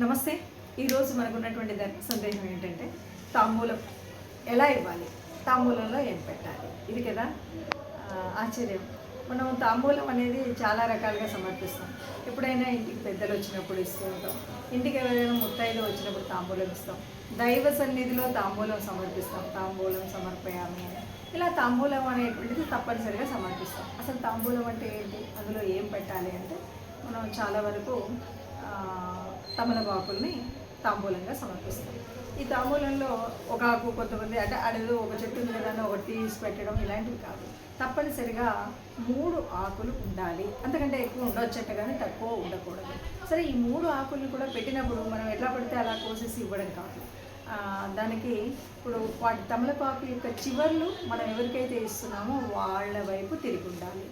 నమస్తే. ఈరోజు మనకున్నటువంటి ధర్మ సందేహం ఏంటంటే తాంబూలం ఎలా ఇవ్వాలి? తాంబూలంలో ఏం పెట్టాలి? ఇది కదా ఆశ్చర్యం. మనం తాంబూలం అనేది చాలా రకాలుగా సమర్పిస్తాం. ఎప్పుడైనా ఇంటికి పెద్దలు వచ్చినప్పుడు ఇస్తూ ఉంటాం. ఇంటికి ఎవరైనా ముత్తైదు వచ్చినప్పుడు తాంబూలం ఇస్తాం. దైవ సన్నిధిలో తాంబూలం సమర్పిస్తాం. తాంబూలం సమర్పయామి అని. ఇలా తాంబూలం అనేటువంటిది తప్పనిసరిగా సమర్పిస్తాం. అసలు తాంబూలం అంటే ఏంటి? అందులో ఏం పెట్టాలి అంటే మనం చాలా వరకు తమలపాకుల్ని తాంబూలంగా సమర్పిస్తారు ఈ తాంబూలంలో ఒక ఆకు కొంతమంది అంటే అడేదో ఒక చెట్టు ఉంది కదా ఒకటి తీసి పెట్టడం ఇలాంటివి కాదు. తప్పనిసరిగా మూడు ఆకులు ఉండాలి. అంతకంటే ఎక్కువ ఉండొచ్చట కానీ తక్కువ ఉండకూడదు. సరే ఈ మూడు ఆకుల్ని కూడా పెట్టినప్పుడు మనం ఎట్లా పడితే అలా కోసేసి ఇవ్వడం కాదు. దానికి ఇప్పుడు వాటి తమలపాకు యొక్క చివర్లు మనం ఎవరికైతే ఇస్తున్నామో వాళ్ళ వైపు తిరిగి ఉండాలి.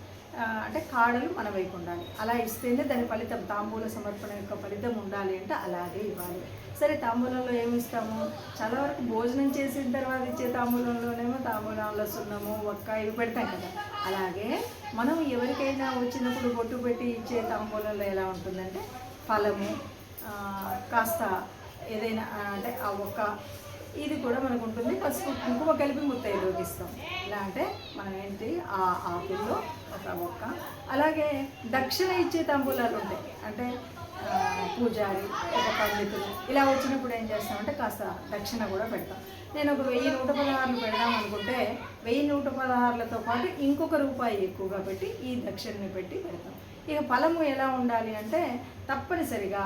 అంటే కాడలు మన వైపు ఉండాలి. అలా ఇస్తేనే దాని ఫలితం తాంబూల సమర్పణ యొక్క ఫలితం ఉండాలి అంటే అలాగే ఇవ్వాలి. సరే తాంబూలంలో ఏమి ఇస్తాము? చాలా వరకు భోజనం చేసిన తర్వాత ఇచ్చే తాంబూలంలోనేమో తాంబూలంలో సున్నము ఒక్క ఇవి పెడతాం కదా. అలాగే మనం ఎవరికైనా వచ్చినప్పుడు బొట్టు పెట్టి ఇచ్చే తాంబూలంలో ఎలా ఉంటుందంటే ఫలము కాస్త ఏదైనా అంటే ఆ ఒక్క ఇది కూడా మనకు ఉంటుంది పసుపు కుంకుమ కలిపి ముత్త ఇస్తాం ఎలా అంటే మనం ఏంటి ఆ ఆకుల్లో ఒక మొక్క. అలాగే దక్షిణ ఇచ్చే తంబూలాలు ఉంటాయి. అంటే పూజారి ఒక పండితులు ఇలా వచ్చినప్పుడు ఏం చేస్తామంటే కాస్త దక్షిణ కూడా పెడతాం. నేను ఒక వెయ్యి నూట పదహారులు పెడదాం అనుకుంటే వెయ్యి నూట పదహారులతో పాటు ఇంకొక రూపాయి ఎక్కువగా పెట్టి ఈ దక్షిణని పెట్టి పెడతాం. ఇక ఫలము ఎలా ఉండాలి అంటే తప్పనిసరిగా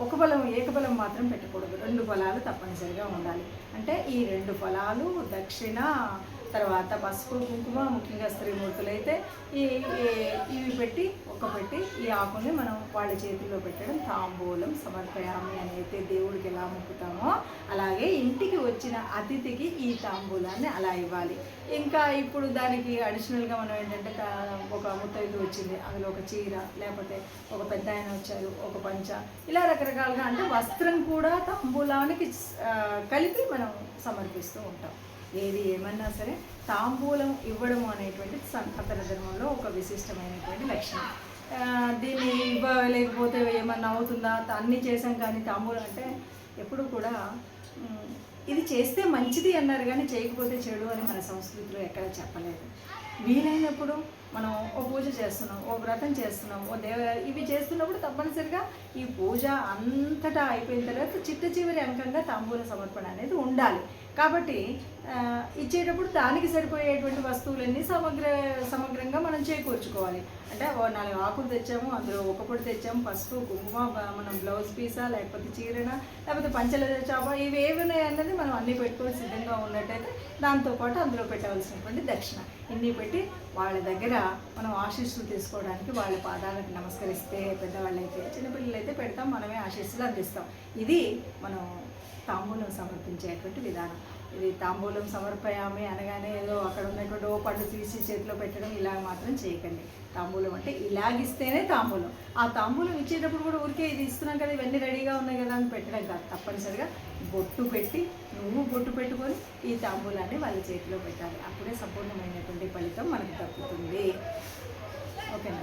ఒక ఫలం ఏకఫలం మాత్రం పెట్టకూడదు. రెండు ఫలాలు తప్పనిసరిగా ఉండాలి. అంటే ఈ రెండు ఫలాలు దక్షిణ తర్వాత పసుపు కుంకుమ ముఖ్యంగా స్త్రీమూర్తులు అయితే ఈ ఇవి పెట్టి ఒక పెట్టి ఈ ఆకుని మనం వాళ్ళ చేతిలో పెట్టడం తాంబూలం సమర్పయామి అని అయితే దేవుడికి ఎలా మొక్కుతామో అలాగే ఇంటికి వచ్చిన అతిథికి ఈ తాంబూలాన్ని అలా ఇవ్వాలి. ఇంకా ఇప్పుడు దానికి అడిషనల్గా మనం ఏంటంటే ఒక ముత్తైదు వచ్చింది అందులో ఒక చీర లేకపోతే ఒక పెద్ద ఆయన వచ్చారు ఒక పంచ ఇలా రకరకాలుగా అంటే వస్త్రం కూడా తాంబూలానికి కలిపి మనం సమర్పిస్తూ ఉంటాం. ఏది ఏమన్నా సరే తాంబూలం ఇవ్వడం అనేటువంటి సనాతన ధర్మంలో ఒక విశిష్టమైనటువంటి లక్షణం. దీన్ని ఇవ్వలేకపోతే ఏమన్నా అవుతుందా? అన్నీ చేసాం కానీ తాంబూలం అంటే ఎప్పుడు కూడా ఇది చేస్తే మంచిది అన్నారు కానీ చేయకపోతే చెడు అని మన సంస్కృతిలో ఎక్కడ చెప్పలేదు. వీలైనప్పుడు మనం ఓ పూజ చేస్తున్నాం ఓ వ్రతం చేస్తున్నాం ఓ దేవ ఇవి చేస్తున్నప్పుడు తప్పనిసరిగా ఈ పూజ అంతటా అయిపోయిన తర్వాత చిట్ట చివరి అంకంగా తాంబూల సమర్పణ అనేది ఉండాలి. కాబట్టి ఇచ్చేటప్పుడు దానికి సరిపోయేటువంటి వస్తువులన్నీ సమగ్ర సమగ్రంగా మనం చేకూర్చుకోవాలి. అంటే నాలుగు ఆకులు తెచ్చాము అందులో ఒక పొడి తెచ్చాము పసుపు కుంకుమ మనం బ్లౌజ్ పీసా లేకపోతే చీరనా లేకపోతే పంచల చాప ఇవి ఏవి ఉన్నాయి అన్నది మనం అన్నీ పెట్టుకొని సిద్ధంగా ఉన్నట్టయితే దాంతోపాటు అందులో పెట్టవలసినటువంటి దక్షిణ. ఇన్ని పెట్టి వాళ్ళ దగ్గర మనం ఆశీస్సులు తీసుకోవడానికి వాళ్ళ పాదాలకు నమస్కరిస్తే పెద్దవాళ్ళైతే చిన్నపిల్లలు అయితే పెడతాం మనమే ఆశీస్సులు అందిస్తాం. ఇది మనం తాంబూలం సమర్పించేటువంటి విధానం. ఇది తాంబూలం సమర్పయామి అనగానే ఏదో అక్కడ ఉన్నటువంటి ఓ పండు తీసి చేతిలో పెట్టడం ఇలా మాత్రం చేయకండి. తాంబూలం అంటే ఇలాగిస్తేనే తాంబూలం. ఆ తాంబూలం ఇచ్చేటప్పుడు కూడా ఊరికే ఇది ఇస్తున్నాం కదా ఇవన్నీ రెడీగా ఉన్నాయి కదా అని పెట్టడం కాదు. తప్పనిసరిగా బొట్టు పెట్టి నువ్వు బొట్టు పెట్టుకొని ఈ తాంబూలాన్ని వాళ్ళ చేతిలో పెట్టాలి. అప్పుడే సంపూర్ణమైనటువంటి ఫలితం మనకు దక్కుతుంది. ఓకేనా?